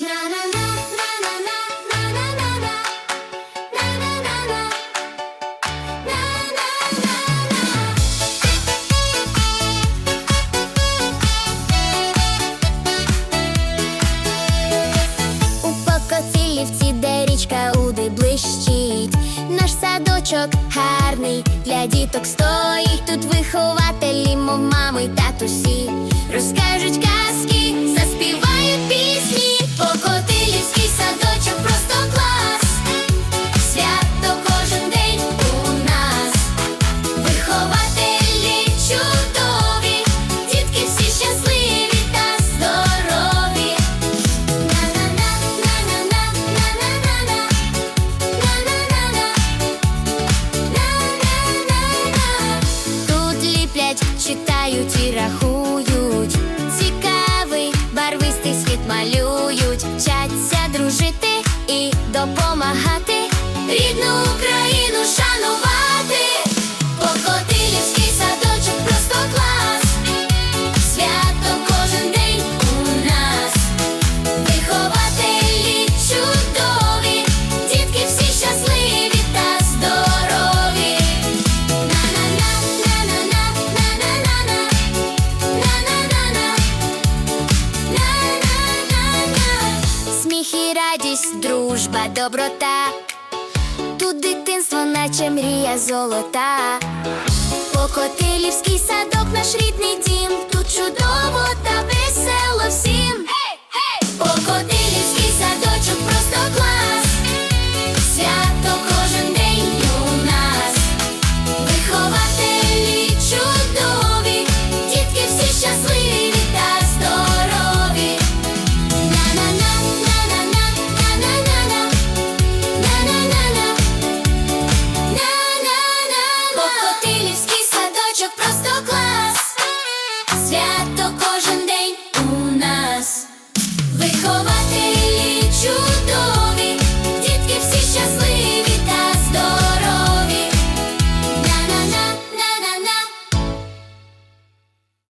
У Покотилівці, де річка Уди блищить, наш садочок гарний для діток стоїть. Тут вихователі, мов мами й татусі, розкажуть читають і рахують. Цікавий, барвистий світ малюють, вчаться дружити і допомагати, рідну Україну радість, дружба, доброта. Тут дитинство, наче мрія золота. Покотилівський садок, наш рідний дім. Тут чудово